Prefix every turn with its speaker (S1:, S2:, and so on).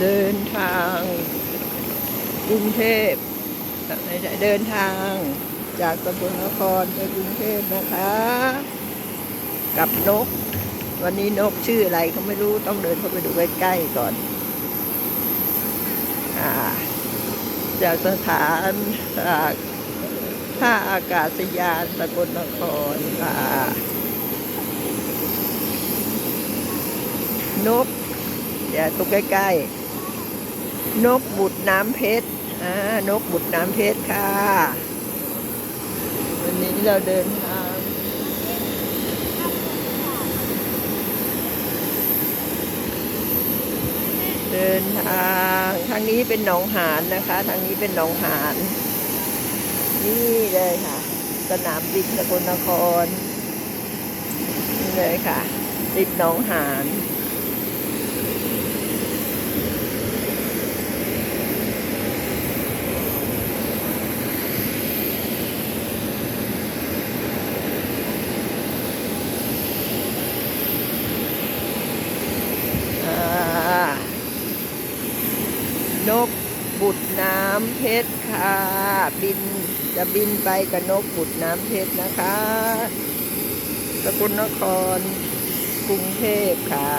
S1: เดินทางกรุงเทพเดินทางจากสกลนครไปกรุงเทพนะคะ กับนก วันนี้นกชื่ออะไรเขาไม่รู้ต้องเดินเข้าไปดูใกล้ๆก่อนอาจากสถานาท่าอากาศยานสกลนครค่ะนกเดี๋ยวตรงใกล้ๆ นกบุตรน้ำเพชรอ่านกบุตรน้ำเพชรค่ะ วันนี้เราเดินทางเดินทางทางนี้เป็นหนองหานนะคะ ทางนี้เป็นหนองหาน นี่เลยค่ะ สนามบินสกลนครนี่เลยค่ะ ติดหนองหาน อ่า นกบุดน้ำเพชรค่ะ บินจะบินไปกับนกบุดน้ำเพชรนะคะ สกุลนครกรุงเทพค่ะ